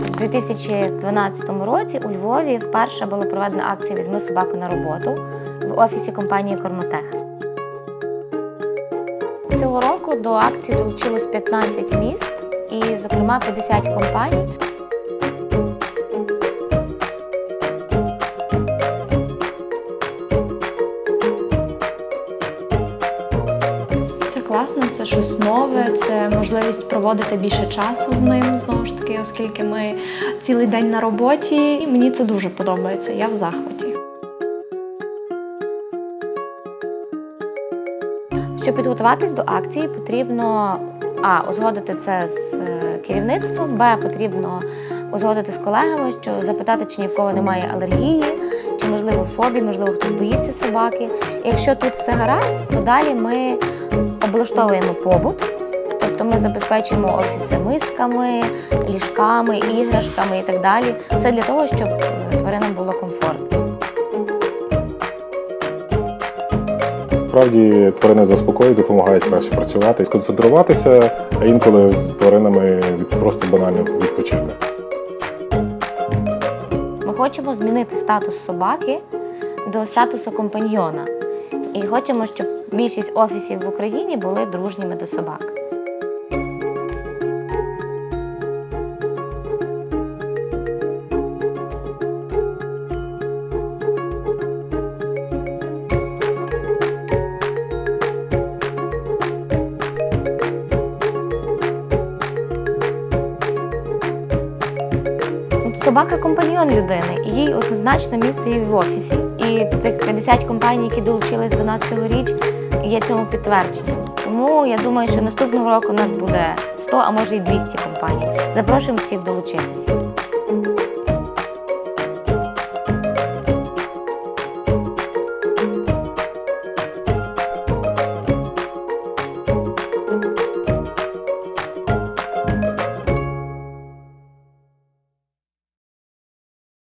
2012 році у Львові вперше була проведена акція Візьми собаку на роботу в офісі компанії Кормотех. Цього року до акції долучилось 15 міст і, зокрема, 50 компаній. Класно, це щось нове, це можливість проводити більше часу з ним знову ж таки, оскільки ми цілий день на роботі, і мені це дуже подобається. Я в захваті. Щоб підготуватись до акції, потрібно а узгодити це з е, керівництвом, б потрібно узгодити з колегами, що запитати, чи ні в кого немає алергії, чи можливо фобії, можливо, хтось боїться собаки. І якщо тут все гаразд, то далі ми облаштовуємо побут. Тобто ми забезпечуємо офіси мисками, ліжками, іграшками і так далі. Все для того, щоб е, тваринам було комфортно. Справді тварини заспокоюють, допомагають краще працювати, сконцентруватися, а інколи з тваринами просто банально відпочити. Хочемо змінити статус собаки до статусу компаньйона. І хочемо, щоб більшість офісів в Україні були дружніми до собак. Собака компаньйон людини, і їй однозначно місце і в офісі. І цих 50 компаній, які долучились до нас цьогоріч, є цьому підтвердженням. Тому я думаю, що наступного року у нас буде 100, а може й 200 компаній. Запрошуємо всіх долучитися.